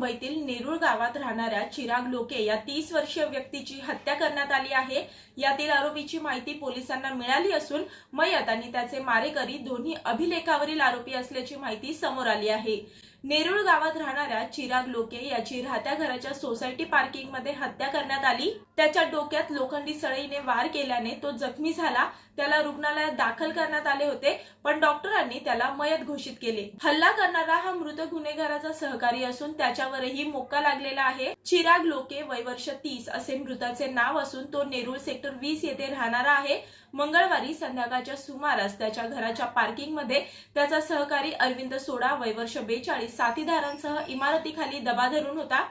मुंबईतील नेरूळ गावात राहणाऱ्या चिराग लोके या तीस वर्षीय व्यक्तीची हत्या करण्यात आली आहे. यातील आरोपीची माहिती पोलिसांना मिळाली असून मयत आणि त्याचे मारेकरी दोन्ही अभिलेखावरील आरोपी असल्याची माहिती समोर आली आहे. नेरूळ गावात राहणाऱ्या चिराग लोके याची राहत्या घराच्या सोसायटी पार्किंगमध्ये हत्या करण्यात आली. त्याच्या डोक्यात लोखंडी सळईने वार केल्याने तो जखमी झाला. त्याला रुग्णालयात दाखल करण्यात आले होते पण डॉक्टरांनी त्याला मयत घोषित केले. हल्ला करणारा हा मृत गुन्हेगाराचा सहकारी असून त्याच्यावरही मोक्का लागलेला आहे. चिराग लोके वय वर्ष तीस असे मृताचे नाव असून तो नेरूळ सेक्टर वीस येथे राहणारा आहे. मंगळवारी संध्याकाळच्या सुमारास त्याच्या घराच्या पार्किंगमध्ये त्याचा सहकारी अरविंद सोडा वय वर्ष बेचाळीस साथीदारांसह इमारतीखाली दबा धरून होता.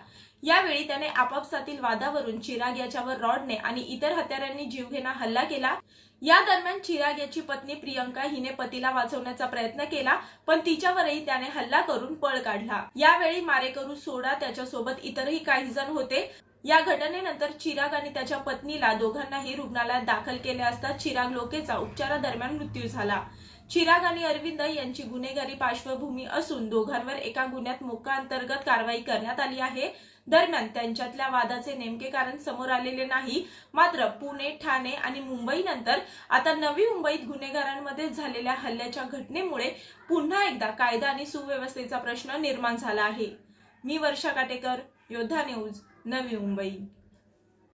यावेळी त्याने आपापसातील वादावरून चिराग याच्यावर रॉडने आणि इतर हत्यारांनी जीवघेणा हल्ला केला. या दरम्यान चिराग याची पत्नी प्रियंका हिने पतीला वाचवण्याचा प्रयत्न केला पण तिच्यावरही त्याने हल्ला करून पळ काढला. यावेळी मारेकरू सोडा त्याच्यासोबत इतरही काही जण होते. या घटनेनंतर चिराग आणि त्याच्या पत्नीला दोघांनाही रुग्णालयात दाखल केले असता चिराग लोकेचा उपचारादरम्यान मृत्यू झाला. चिराग आणि अरविंद यांची गुन्हेगारी पार्श्वभूमी असून दोघांवर एका गुन्ह्यात मोका अंतर्गत कारवाई करण्यात आली आहे. दरम्यान त्यांच्यातल्या वादाचे नेमके कारण समोर आलेले नाही. मात्र पुणे ठाणे आणि मुंबई नंतर आता नवी मुंबईत गुन्हेगारांमध्ये झालेल्या हल्ल्याच्या घटनेमुळे पुन्हा एकदा कायदा आणि सुव्यवस्थेचा प्रश्न निर्माण झाला आहे. मी वर्षा काटेकर योद्धा न्यूज नवी मुंबई.